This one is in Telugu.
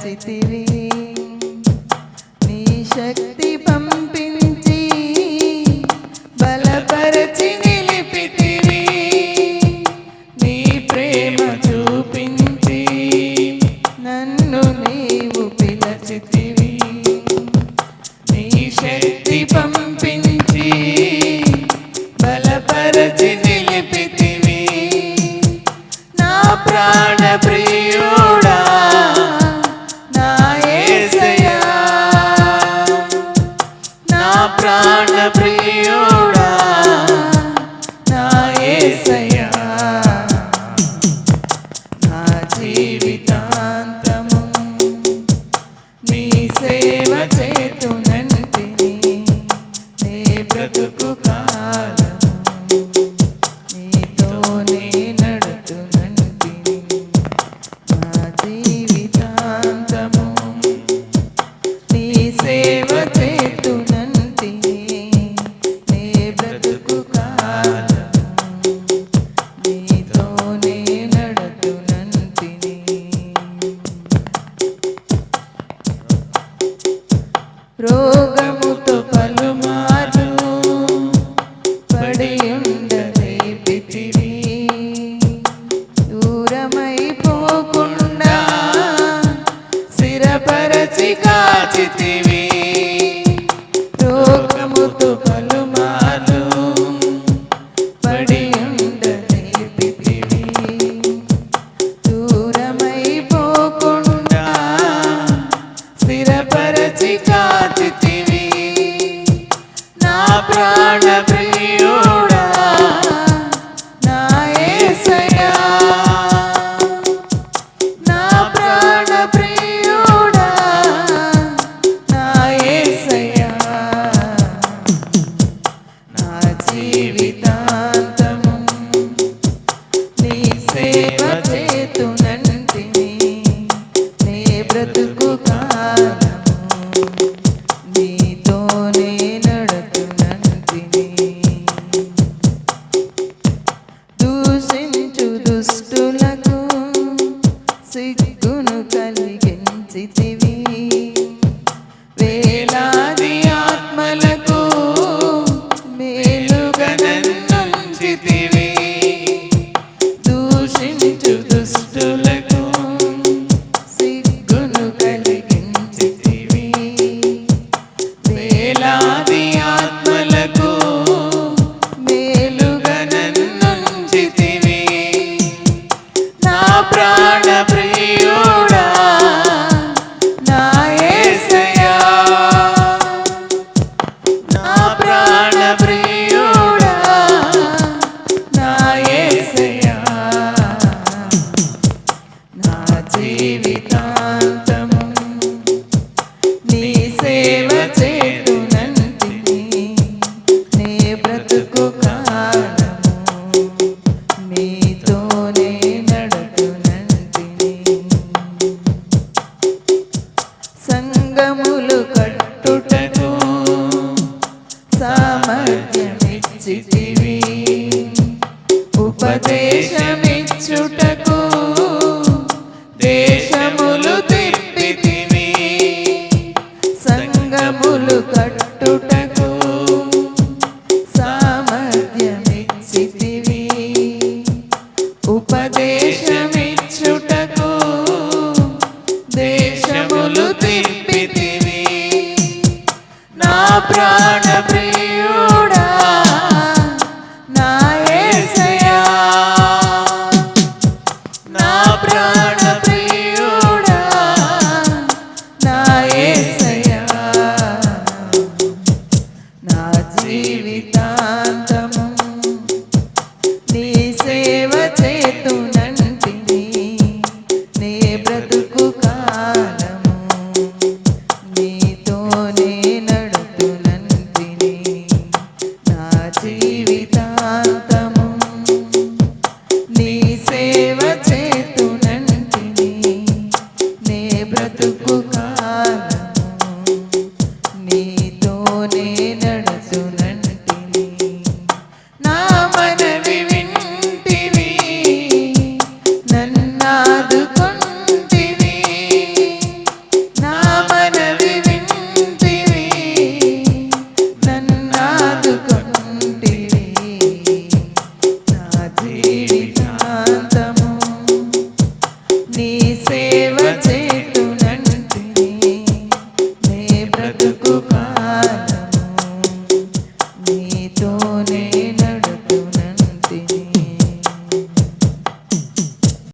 city. స్థిరపరచి కాచితివి. రోగముతో పలుమార్లు పడి ఉండలేపితివి దూరమైపోకుండా స్థిరపరచి కాచితివి. నా ప్రాణ ప్రియుడా బ్రతుకు కాలము నీతోనే నడుతునంటిని దూషించు దుష్టులకు సిగ్గును కలిగించితివి వేలాది ఆత్మలకు మేలుగనంచితివి ఆది ఆత్మలకు మేలుగనంచితివి నా ప్రాణ ప్రియుడా నా ఏసయా నా ప్రాణ ప్రియుడా నా ఏసయా నా జీవితా ఉపదేశమిచ్చుటకు దేశములు తిప్పితివి సంగములు కట్టుటకు సామర్థ్యమిచ్చితివి ఉపదేశమిచ్చుటకు దేశములు తిప్పితివి నా ప్రాణ